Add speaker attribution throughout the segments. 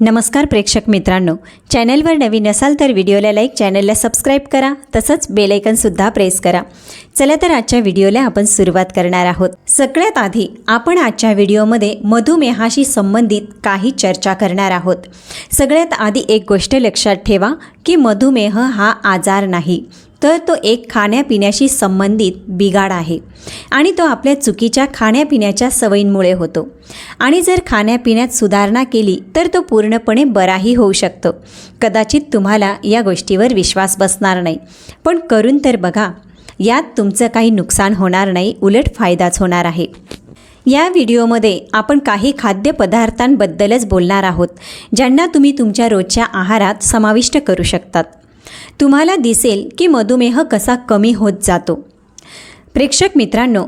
Speaker 1: नमस्कार प्रेक्षक मित्रांनो. चॅनलवर नवीन असाल तर व्हिडिओला लाईक चॅनलला सबस्क्राईब करा तसंच बेलायकनसुद्धा प्रेस करा. चला तर आजच्या व्हिडिओला आपण सुरुवात करणार आहोत. सगळ्यात आधी आपण आजच्या व्हिडिओमध्ये मधुमेहाशी संबंधित काही चर्चा करणार आहोत. सगळ्यात आधी एक गोष्ट लक्षात ठेवा की मधुमेह हा आजार नाही. तर तो एक खाण्यापिण्याशी संबंधित बिघाड आहे आणि तो आपल्या चुकीच्या खाण्यापिण्याच्या सवयींमुळे होतो. आणि जर खाण्यापिण्यात सुधारणा केली तर तो पूर्णपणे बराही होऊ शकतो. कदाचित तुम्हाला या गोष्टीवर विश्वास बसणार नाही. पण करून तर बघा यात तुमचं काही नुकसान होणार नाही उलट फायदाच होणार आहे. या व्हिडिओमध्ये आपण काही खाद्यपदार्थांबद्दलच बोलणार आहोत ज्यांना तुम्ही तुमच्या रोजच्या आहारात समाविष्ट करू शकतात. तुम्हाला दिसेल की मधुमेह कसा कमी होत जातो. प्रेक्षक मित्रांनो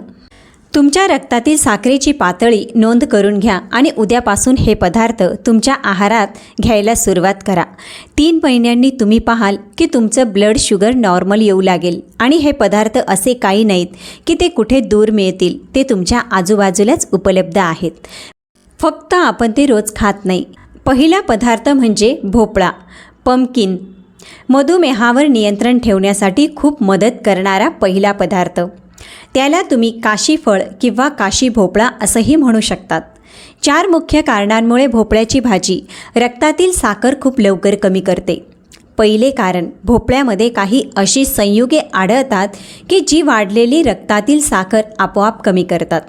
Speaker 1: तुमच्या रक्तातील साखरेची पातळी नोंद करून घ्या आणि उद्यापासून हे पदार्थ तुमच्या आहारात घ्यायला सुरुवात करा. तीन महिन्यांनी तुम्ही पाहाल की तुमचं ब्लड शुगर नॉर्मल येऊ लागेल आणि हे पदार्थ असे काही नाहीत की ते कुठे दूर मिळतील ते तुमच्या आजूबाजूलाच उपलब्ध आहेत. फक्त आपण ते रोज खात नाही. पहिला पदार्थ म्हणजे भोपळा पमकिन मधुमेहावर नियंत्रण ठेवण्यासाठी खूप मदत करणारा पहिला पदार्थ. त्याला तुम्ही काशीफळ किंवा काशी भोपळा असंही म्हणू शकतात. चार मुख्य कारणांमुळे भोपळ्याची भाजी रक्तातील साखर खूप लवकर कमी करते. पहिले कारण भोपळ्यामध्ये काही अशी संयुगे आढळतात की जी वाढलेली रक्तातील साखर आपोआप कमी करतात.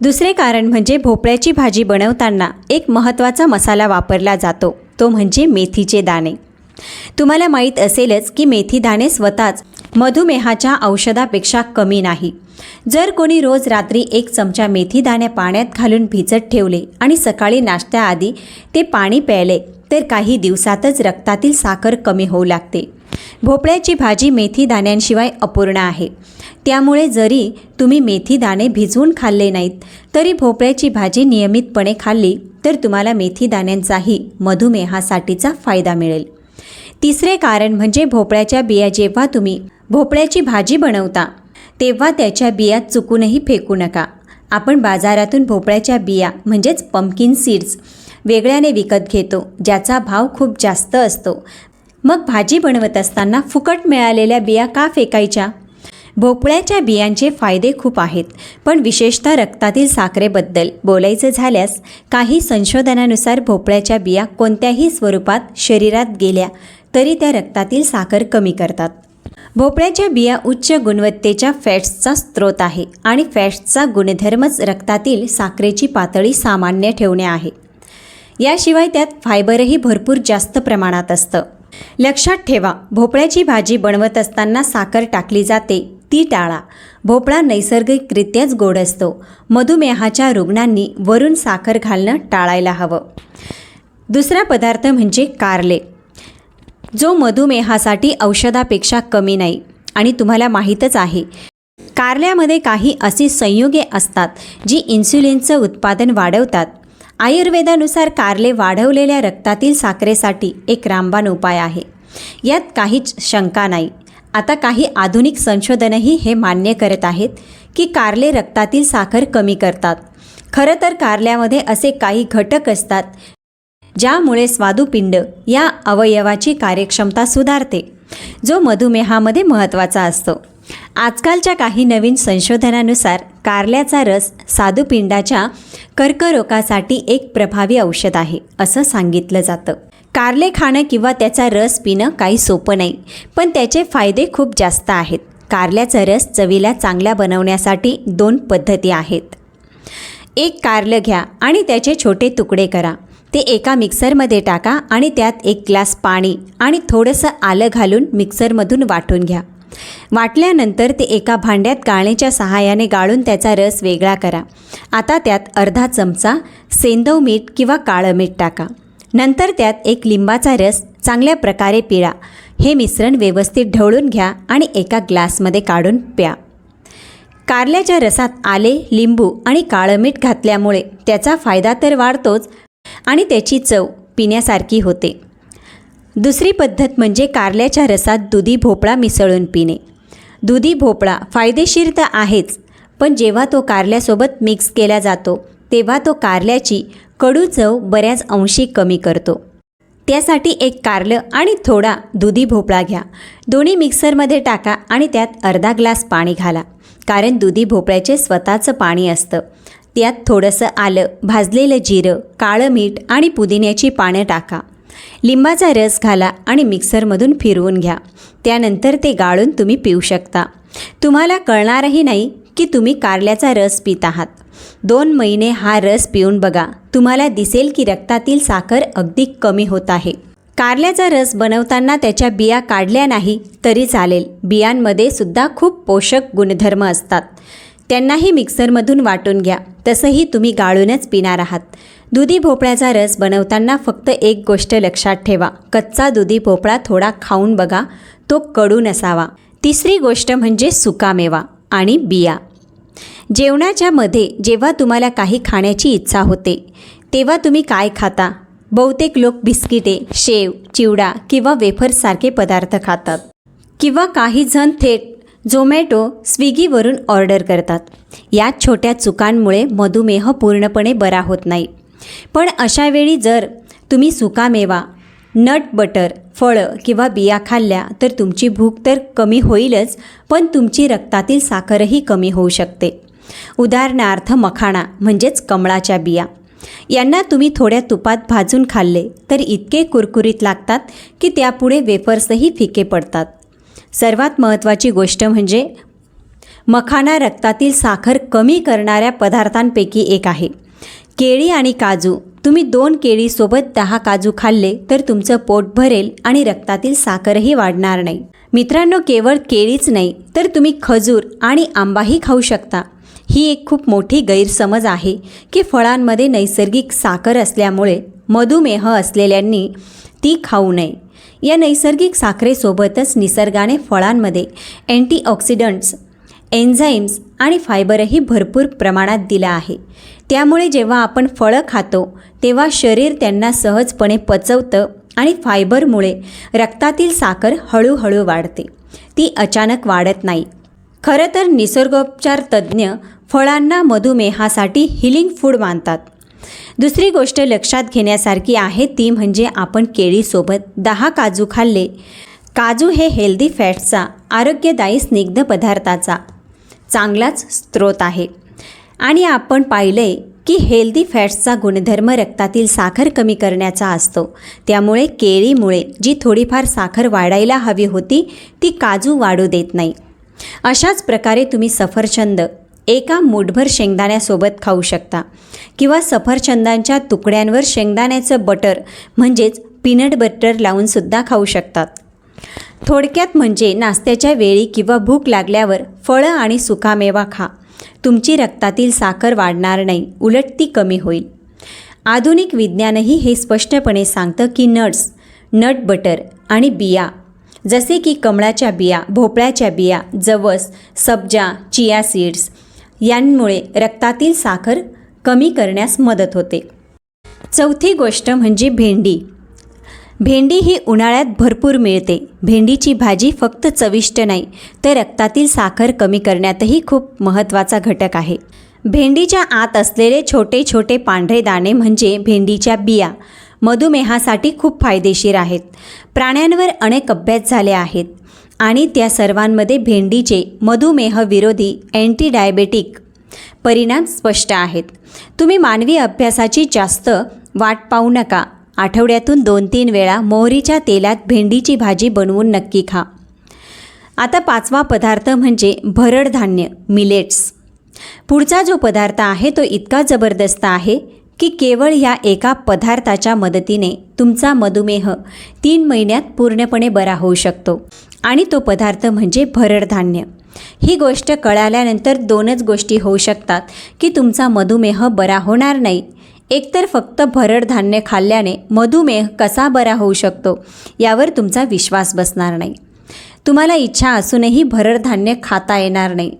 Speaker 1: दुसरे कारण म्हणजे भोपळ्याची भाजी बनवताना एक महत्त्वाचा मसाला वापरला जातो तो म्हणजे मेथीचे दाणे. तुम्हाला माहीत असेलच की मेथी दाणे स्वतःच मधुमेहाच्या औषधापेक्षा कमी नाही. जर कोणी रोज रात्री एक चमचा मेथी दाणे पाण्यात घालून भिजत ठेवले आणि सकाळी नाश्त्याआधी ते पाणी प्यायले तर काही दिवसातच रक्तातील साखर कमी होऊ लागते. भोपळ्याची भाजी मेथी दाण्यांशिवाय अपूर्ण आहे. त्यामुळे जरी तुम्ही मेथी दाणे भिजवून खाल्ले नाहीत तरी भोपळ्याची भाजी नियमितपणे खाल्ली तर तुम्हाला मेथी दाण्यांचाही मधुमेहासाठीचा फायदा मिळेल. तिसरे कारण म्हणजे भोपळ्याच्या बिया जेव्हा तुम्ही भोपळ्याची भाजी बनवता तेव्हा त्याच्या बिया चुकूनही फेकू नका. आपण बाजारातून भोपळ्याच्या बिया म्हणजेच पम्पकिन सीड्स वेगळ्याने विकत घेतो ज्याचा भाव खूप जास्त असतो. मग भाजी बनवत असताना फुकट मिळालेल्या बिया का फेकायच्या? भोपळ्याच्या बियांचे फायदे खूप आहेत पण विशेषतः रक्तातील साखरेबद्दल बोलायचं झाल्यास काही संशोधनानुसार भोपळ्याच्या बिया कोणत्याही स्वरूपात शरीरात गेल्या तरी त्या रक्तातील साखर कमी करतात. भोपळ्याच्या बिया उच्च गुणवत्तेच्या फॅट्सचा स्रोत आहे आणि फॅट्सचा गुणधर्मच रक्तातील साखरेची पातळी सामान्य ठेवणे आहे. याशिवाय त्यात फायबरही भरपूर जास्त प्रमाणात असतं. लक्षात ठेवा भोपळ्याची भाजी बनवत असताना साखर टाकली जाते ती टाळा. भोपळा नैसर्गिकरित्याच गोड असतो. मधुमेहाच्या रुग्णांनी वरून साखर घालणं टाळायला हवं. दुसरा पदार्थ म्हणजे कारले. जो मधुमेहासाठी औषधापेक्षा कमी नाही आणि तुम्हाला माहीतच आहे. कारल्यामध्ये काही अशी संयुगे असतात जी इन्सुलिनचं उत्पादन वाढवतात. आयुर्वेदानुसार कारले वाढवलेल्या रक्तातील साखरेसाठी एक रामबाण उपाय आहे. यात काहीच शंका नाही. आता काही आधुनिक संशोधनही हे मान्य करत आहेत की कारले रक्तातील साखर कमी करतात. खरं तर कारल्यामध्ये असे काही घटक असतात ज्यामुळे स्वादुपिंड या अवयवाची कार्यक्षमता सुधारते जो मधुमेहामध्ये महत्त्वाचा असतो. आजकालच्या काही नवीन संशोधनानुसार कारल्याचा रस स्वादुपिंडाच्या कर्करोगासाठी एक प्रभावी औषध आहे असं सांगितलं जातं. कारले खाणं किंवा त्याचा रस पिणं काही सोपं नाही पण त्याचे फायदे खूप जास्त आहेत. कारल्याचा रस चवीला चांगला बनवण्यासाठी दोन पद्धती आहेत. एक कारलं घ्या आणि त्याचे छोटे तुकडे करा. ते एका मिक्सरमध्ये टाका आणि त्यात एक ग्लास पाणी आणि थोडंसं आलं घालून मिक्सरमधून वाटून घ्या. वाटल्यानंतर ते एका भांड्यात गाळणीच्या सहाय्याने गाळून त्याचा रस वेगळा करा. आता त्यात अर्धा चमचा सेंदव मीठ किंवा काळं मीठ टाका. नंतर त्यात एक लिंबाचा रस चांगल्या प्रकारे पिळा. हे मिश्रण व्यवस्थित ढवळून घ्या आणि एका ग्लासमध्ये काढून प्या. कारल्याच्या रसात आले लिंबू आणि काळं मीठ घातल्यामुळे त्याचा फायदा तर वाढतोच आणि त्याची चव पिण्यासारखी होते. दुसरी पद्धत म्हणजे कारल्याच्या रसात दुधी भोपळा मिसळून पिणे. दुधी भोपळा फायदेशीर तर आहेच पण जेव्हा तो कारल्यासोबत मिक्स केला जातो तेव्हा तो कारल्याची कडू चव बऱ्याच अंशी कमी करतो. त्यासाठी एक कारलं आणि थोडा दुधी भोपळा घ्या. दोन्ही मिक्सरमध्ये टाका आणि त्यात अर्धा ग्लास पाणी घाला. कारण दुधी भोपळ्याचे स्वतःचं पाणी असतं. त्यात थोडंसं आलं भाजलेलं जिरं काळं मीठ आणि पुदिन्याची पानं टाका. लिंबाचा रस घाला आणि मिक्सरमधून फिरवून घ्या. त्यानंतर ते गाळून तुम्ही पिऊ शकता. तुम्हाला कळणारही नाही की तुम्ही कारल्याचा रस पित आहात. दोन महिने हा रस पिऊन बघा. तुम्हाला दिसेल की रक्तातील साखर अगदी कमी होत आहे. कारल्याचा रस बनवताना त्याच्या बिया काढल्या नाही तरी चालेल. बियांमध्ये सुद्धा खूप पोषक गुणधर्म असतात. त्यांनाही मिक्सरमधून वाटून घ्या. तसंही तुम्ही गाळूनच पिणार आहात. दुधी भोपळ्याचा रस बनवताना फक्त एक गोष्ट लक्षात ठेवा. कच्चा दुधी भोपळा थोडा खाऊन बघा. तो कडू नसावा. तिसरी गोष्ट म्हणजे सुकामेवा आणि बिया. जेवणाच्या मध्ये जेव्हा तुम्हाला काही खाण्याची इच्छा होते तेव्हा तुम्ही काय खाता? बहुतेक लोक बिस्किटे शेव चिवडा किंवा वेफर्ससारखे पदार्थ खातात. किंवा काही जण थेट झोमॅटो स्विगीवरून ऑर्डर करतात. या छोट्या चुकांमुळे मधुमेह पूर्णपणे बरा होत नाही. पण अशावेळी जर तुम्ही सुकामेवा नट बटर फळं किंवा बिया खाल्ल्या तर तुमची भूक तर कमी होईलच पण तुमची रक्तातील साखरही कमी होऊ शकते. उदाहरणार्थ मखाणा म्हणजेच कमळाच्या बिया. यांना तुम्ही थोड्या तुपात भाजून खाल्ले तर इतके कुरकुरीत लागतात की त्यापुढे वेफर्सही फिके पडतात. सर्वात महत्त्वाची गोष्ट म्हणजे मखाना रक्तातील साखर कमी करणाऱ्या पदार्थांपैकी एक आहे. केळी आणि काजू. तुम्ही दोन केळीसोबत दहा काजू खाल्ले तर तुमचं पोट भरेल आणि रक्तातील साखरही वाढणार नाही. मित्रांनो केवळ केळीच नाही तर तुम्ही खजूर आणि आंबाही खाऊ शकता. ही एक खूप मोठी गैरसमज आहे की फळांमध्ये नैसर्गिक साखर असल्यामुळे मधुमेह असलेल्यांनी ती खाऊ नये. या नैसर्गिक साखरेसोबतच निसर्गाने फळांमध्ये अँटीऑक्सिडंट्स एन्झाईम्स आणि फायबरही भरपूर प्रमाणात दिला आहे. त्यामुळे जेव्हा आपण फळं खातो तेव्हा शरीर त्यांना सहजपणे पचवतं आणि फायबरमुळे रक्तातील साखर हळूहळू वाढते. ती अचानक वाढत नाही. खरं तर निसर्गोपचार तज्ज्ञ फळांना मधुमेहासाठी हिलिंग फूड मानतात. दुसरी गोष्ट लक्षात घेण्यासारखी आहे ती म्हणजे आपण केळीसोबत दहा काजू खाल्ले. काजू हे हेल्दी फॅट्सचा आरोग्यदायी स्निग्ध पदार्थाचा चांगलाच स्रोत आहे. आणि आपण पाहिलं की हेल्दी फॅट्सचा गुणधर्म रक्तातील साखर कमी करण्याचा असतो. त्यामुळे केळीमुळे जी थोडीफार साखर वाढायला हवी होती ती काजू वाढू देत नाही. अशाच प्रकारे तुम्ही सफरचंद एका मूठभर शेंगदाण्यासोबत खाऊ शकता किंवा सफरचंदांच्या तुकड्यांवर शेंगदाण्याचं बटर म्हणजेच पीनट बटर लावूनसुद्धा खाऊ शकतात. थोडक्यात म्हणजे नाश्त्याच्या वेळी किंवा भूक लागल्यावर फळं आणि सुकामेवा खा. तुमची रक्तातील साखर वाढणार नाही उलट ती कमी होईल. आधुनिक विज्ञानही हे स्पष्टपणे सांगतं की नट्स नट बटर आणि बिया जसे की कमळाच्या बिया भोपळ्याच्या बिया जवस सब्जा चिया सीड्स यांमुळे रक्तातील साखर कमी करण्यास मदत होते. चौथी गोष्ट म्हणजे भेंडी. भेंडी ही उन्हाळ्यात भरपूर मिळते. भेंडीची भाजी फक्त चविष्ट नाही तर रक्तातील साखर कमी करण्यातही खूप महत्त्वाचा घटक आहे. भेंडीच्या आत असलेले छोटे छोटे पांढरे दाणे म्हणजे भेंडीच्या बिया. मधुमेहासाठी खूप फायदेशीर आहेत. प्राण्यांवर अनेक अभ्यास झाले आहेत आणि त्या सर्वांमध्ये भेंडीचे मधुमेह विरोधी अँटी डायबेटिक परिणाम स्पष्ट आहेत. तुम्ही मानवी अभ्यासाची जास्त वाट पाहू नका. आठवड्यातून दोन तीन वेळा मोहरीच्या तेलात भेंडीची भाजी बनवून नक्की खा. आता पाचवा पदार्थ म्हणजे भरड धान्य मिलेट्स. पुढचा जो पदार्थ आहे तो इतका जबरदस्त आहे की केवळ ह्या एका पदार्थाच्या मदतीने तुमचा मधुमेह तीन महिन्यात पूर्णपणे बरा होऊ शकतो. आणि तो पदार्थ म्हणजे भरडधान्य ही गोष्ट कळाल्यानंतर दोनच गोष्टी होऊ शकतात की तुमचा मधुमेह बरा होणार नाही. एकतर फक्त भरड धान्य खाल्ल्याने मधुमेह कसा बरा होऊ शकतो यावर तुमचा विश्वास बसणार नाही. तुम्हाला इच्छा असूनही भरड धान्य खाता येणार नाही.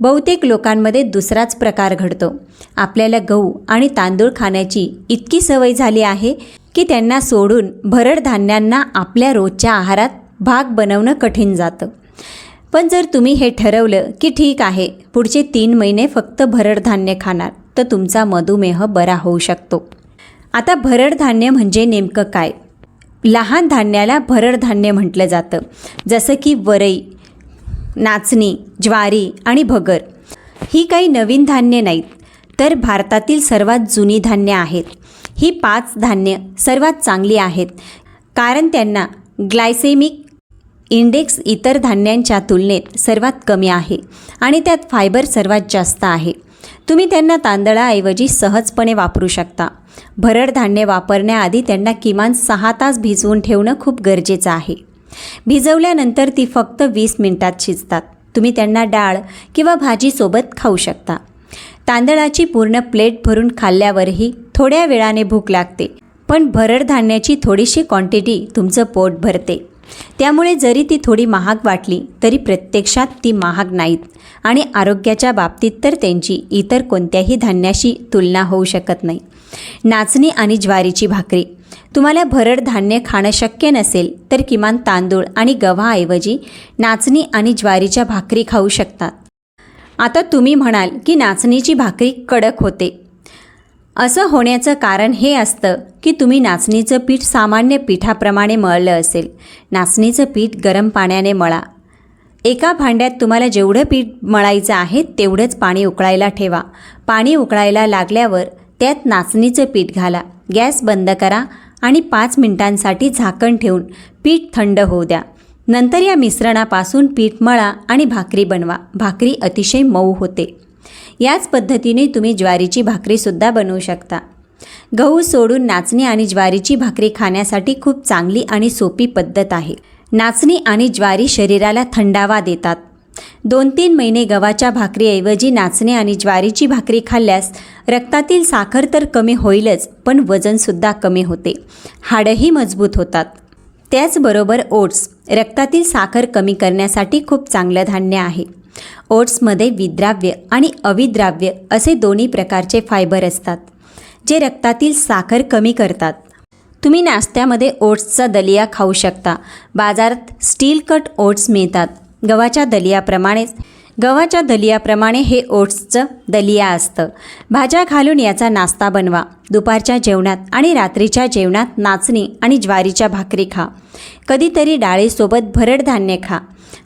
Speaker 1: बहुतेक लोकांमध्ये दुसराच प्रकार घडतो. आपल्याला गहू आणि तांदूळ खाण्याची इतकी सवय झाली आहे की त्यांना सोडून भरड धान्यांना आपल्या रोजच्या आहारात भाग बनवणं कठीण जातं. पण जर तुम्ही हे ठरवलं की ठीक आहे पुढचे तीन महिने फक्त भरड धान्य खाणार तर तुमचा मधुमेह बरा होऊ शकतो. आता भरड धान्य म्हणजे नेमकं काय? लहान धान्याला भरड धान्य म्हटलं जातं. जसं की वरई नाचणी ज्वारी आणि भगर. ही काही नवीन धान्य नाहीत तर भारतातील सर्वात जुनी धान्य आहेत. ही पाच धान्य सर्वात चांगली आहेत कारण त्यांना ग्लायसेमिक इंडेक्स इतर धान्यांच्या तुलनेत सर्वात कमी आहे आणि त्यात फायबर सर्वात जास्त आहे. तुम्ही त्यांना तांदळाऐवजी सहजपणे वापरू शकता. भरड धान्य वापरण्याआधी त्यांना किमान सहा तास भिजवून ठेवणं खूप गरजेचं आहे. भिजवल्यानंतर ती फक्त वीस मिनिटात शिजतात. तुम्ही त्यांना डाळ किंवा भाजीसोबत खाऊ शकता. तांदळाची पूर्ण प्लेट भरून खाल्ल्यावरही थोड्या वेळाने भूक लागते पण भरड धान्याची थोडीशी क्वांटिटी तुमचं पोट भरते. त्यामुळे जरी ती थोडी महाग वाटली तरी प्रत्यक्षात ती महाग नाहीत आणि आरोग्याच्या बाबतीत तर त्यांची इतर कोणत्याही धान्याशी तुलना होऊ शकत नाही. नाचणी आणि ज्वारीची भाकरी तुम्हाला भरड धान्य खाणं शक्य नसेल तर किमान तांदूळ आणि गव्हाऐवजी नाचणी आणि ज्वारीच्या भाकरी खाऊ शकतात आता तुम्ही म्हणाल की नाचणीची भाकरी कडक होते. असं होण्याचं कारण हे असतं की तुम्ही नाचणीचं पीठ सामान्य पिठाप्रमाणे मळलं असेल. नाचणीचं पीठ गरम पाण्याने मळा. एका भांड्यात तुम्हाला जेवढं पीठ मळायचं आहे तेवढंच पाणी उकळायला ठेवा. पाणी उकळायला लागल्यावर त्यात नाचणीचं पीठ घाला. गॅस बंद करा आणि पाच मिनिटांसाठी झाकण ठेवून पीठ थंड होऊ द्या. नंतर या मिश्रणापासून पीठ मळा आणि भाकरी बनवा. भाकरी अतिशय मऊ होते. याच पद्धतीने तुम्ही ज्वारीची भाकरीसुद्धा बनवू शकता. गहू सोडून नाचणी आणि ज्वारीची भाकरी खाण्यासाठी खूप चांगली आणि सोपी पद्धत आहे. नाचणी आणि ज्वारी शरीराला थंडावा देतात. दोन तीन महिने गव्हाच्या भाकरीऐवजी नाचणे आणि ज्वारीची भाकरी खाल्ल्यास रक्तातील साखर तर कमी होईलच पण वजनसुद्धा कमी होते. हाडंही मजबूत होतात. त्याचबरोबर ओट्स. रक्तातील साखर कमी करण्यासाठी खूप चांगलं धान्य आहे. ओट्समध्ये विद्राव्य आणि अविद्राव्य असे दोन्ही प्रकारचे फायबर असतात जे रक्तातील साखर कमी करतात. तुम्ही नाश्त्यामध्ये ओट्सचा दलिया खाऊ शकता. बाजारात स्टील कट ओट्स मिळतात. गव्हाच्या दलियाप्रमाणेच. गव्हाच्या दलियाप्रमाणे हे ओट्सचं दलिया असतं. भाज्या घालून याचा नाश्ता बनवा. दुपारच्या जेवणात आणि रात्रीच्या जेवणात नाचणी आणि ज्वारीच्या भाकरी खा. कधीतरी डाळीसोबत भरड धान्य खा.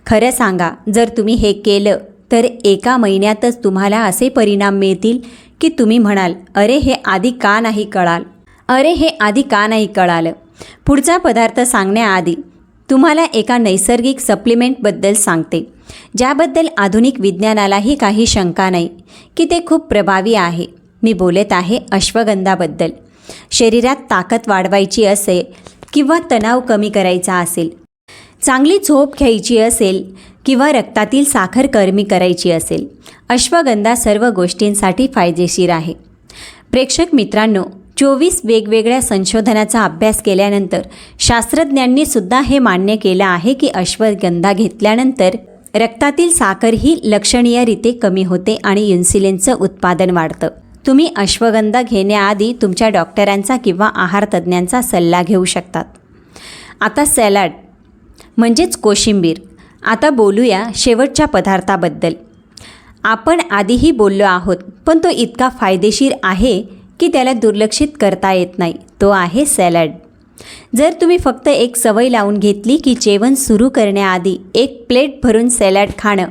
Speaker 1: खरं सांगा जर तुम्ही हे केलं तर एका महिन्यातच तुम्हाला असे परिणाम मिळतील की तुम्ही म्हणाल अरे हे आधी का नाही कळाल? अरे हे आधी का नाही कळालं? पुढचा पदार्थ सांगण्याआधी तुम्हाला एका नैसर्गिक सप्लिमेंटबद्दल सांगते. ज्याबद्दल आधुनिक विज्ञानालाही काही शंका नाही की ते खूप प्रभावी आहे. मी बोलत आहे अश्वगंधाबद्दल. शरीरात ताकद वाढवायची असेल किंवा तणाव कमी करायचा असेल चांगली झोप घ्यायची असेल किंवा रक्तातील साखर कमी करायची असेल अश्वगंधा सर्व गोष्टींसाठी फायदेशीर आहे. प्रेक्षक मित्रांनो चोवीस वेगवेगळ्या संशोधनाचा अभ्यास केल्यानंतर शास्त्रज्ञांनी सुद्धा हे मान्य केलं आहे की अश्वगंधा घेतल्यानंतर रक्तातील साखर ही लक्षणीयरीते कमी होते आणि इन्सुलिनचं उत्पादन वाढतं. तुम्ही अश्वगंधा घेण्याआधी तुमच्या डॉक्टरांचा किंवा आहार तज्ज्ञांचा सल्ला घेऊ शकतात. आता सॅलड म्हणजेच कोशिंबीर. आता बोलूया शेवटच्या पदार्थाबद्दल. आपण आधीही बोललो आहोत पण तो इतका फायदेशीर आहे की त्याला दुर्लक्षित करता येत नाही. तो आहे सॅलड. जर तुम्ही फक्त एक सवय लावून घेतली की जेवण सुरू करण्याआधी एक प्लेट भरून सॅलड खाणं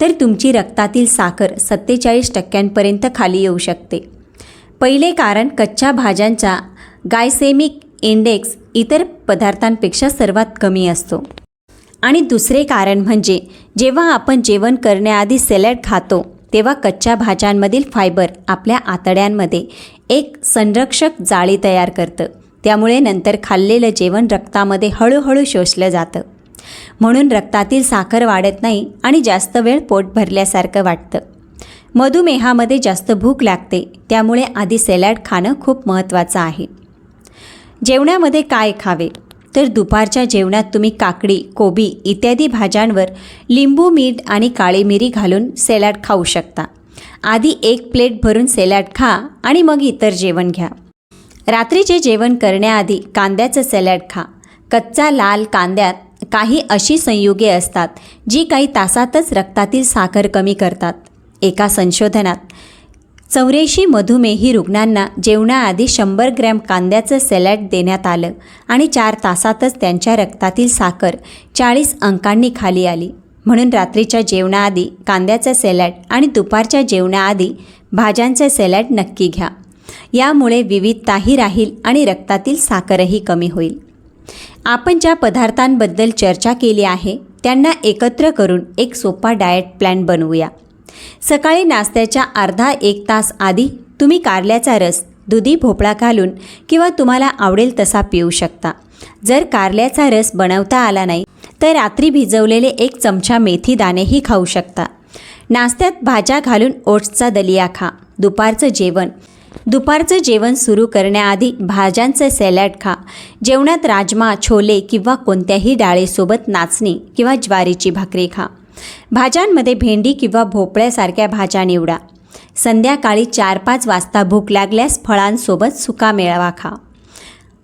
Speaker 1: तर तुमची रक्तातील साखर सत्तेचाळीस टक्क्यांपर्यंत खाली येऊ शकते. पहिले कारण कच्च्या भाज्यांचा गायसेमिक इंडेक्स इतर पदार्थांपेक्षा सर्वात कमी असतो. आणि दुसरे कारण म्हणजे जेव्हा आपण जेवण करण्याआधी सॅलड खातो तेव्हा कच्च्या भाज्यांमधील फायबर आपल्या आतड्यांमध्ये एक संरक्षक जाळी तयार करतं. त्यामुळे नंतर खाल्लेलं जेवण रक्तामध्ये हळूहळू शोषलं जातं. म्हणून रक्तातील साखर वाढत नाही आणि जास्त वेळ पोट भरल्यासारखं वाटतं. मधुमेहामध्ये जास्त भूक लागते. त्यामुळे आधी सॅलॅड खाणं खूप महत्त्वाचं आहे. जेवणामध्ये काय खावे? तर दुपारच्या जेवणात तुम्ही काकडी कोबी इत्यादी भाज्यांवर लिंबू मीठ आणि काळी मिरी घालून सॅलॅड खाऊ शकता. आधी एक प्लेट भरून सॅलॅड खा आणि मग इतर जेवण घ्या. रात्रीचे जेवण करण्याआधी कांद्याचं सॅलॅड खा. कच्चा लाल कांद्यात काही अशी संयुगे असतात जी काही तासातच रक्तातील साखर कमी करतात. एका संशोधनात चौऱ्याऐंशी मधुमेही रुग्णांना जेवणाआधी शंभर ग्रॅम कांद्याचं सॅलॅड देण्यात आलं आणि चार तासातच त्यांच्या रक्तातील साखर चाळीस अंकांनी खाली आली. म्हणून रात्रीच्या जेवणाआधी कांद्याचं सॅलॅड आणि दुपारच्या जेवणाआधी भाज्यांचे सॅलॅड नक्की घ्या. यामुळे विविधताही राहील आणि रक्तातील साखरही कमी होईल. आपण ज्या पदार्थांबद्दल चर्चा केली आहे त्यांना एकत्र करून एक सोपा डाएट प्लॅन बनवूया. सकाळी नाश्त्याच्या अर्धा एक तास आधी तुम्ही कारल्याचा रस दुधी भोपळा घालून किंवा तुम्हाला आवडेल तसा पिऊ शकता. जर कारल्याचा रस बनवता आला नाही तर रात्री भिजवलेले एक चमचा मेथी दाणेही खाऊ शकता. नाश्त्यात भाज्या घालून ओट्सचा दलिया खा. दुपारचं जेवण. दुपारचं जेवण सुरू करण्याआधी भाज्यांचं सॅलॅड खा. जेवणात राजमा छोले किंवा कोणत्याही डाळीसोबत नाचणी किंवा ज्वारीची भाकरी खा. भाज्यांमध्ये भेंडी किंवा भोपळ्यासारख्या भाज्या निवडा. संध्याकाळी चार पाच वाजता भूक लागल्यास फळांसोबत सुका मेळावा खा.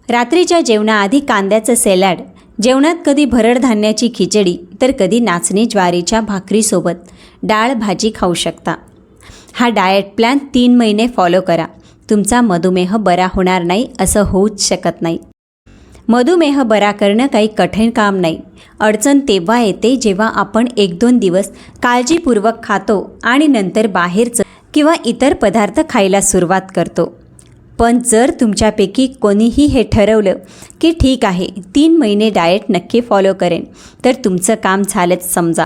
Speaker 1: रात्रीच्या जेवणाआधी कांद्याचं सॅलॅड. जेवणात कधी भरड धान्याची खिचडी तर कधी नाचणी ज्वारीच्या भाकरीसोबत. डाळ भाजी खाऊ शकता. हा डाएट प्लॅन तीन महिने फॉलो करा. तुमचा मधुमेह बरा होणार नाही असं होऊच शकत नाही. मधुमेह बरा करणं काही कठीण काम नाही. अडचण तेव्हा येते जेव्हा आपण एक दोन दिवस काळजीपूर्वक खातो आणि नंतर बाहेरचं किंवा इतर पदार्थ खायला सुरुवात करतो. पण जर तुमच्यापैकी कोणीही हे ठरवलं की ठीक आहे तीन महिने डाएट नक्की फॉलो करेन तर तुमचं काम झालंच समजा.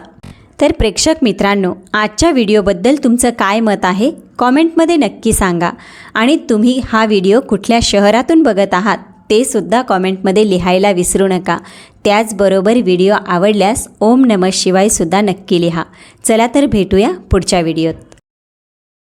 Speaker 1: तर प्रेक्षक मित्रांनो आजच्या व्हिडिओबद्दल तुमचं काय मत आहे? कॉमेंटमध्ये नक्की सांगा. आणि तुम्ही हा व्हिडिओ कुठल्या शहरातून बघत आहात ते सुद्धा कॉमेंटमध्ये लिहायला विसरू नका. त्याचबरोबर व्हिडिओ आवडल्यास ओम नमः शिवायसुद्धा नक्की लिहा. चला तर भेटूया पुढच्या व्हिडिओत.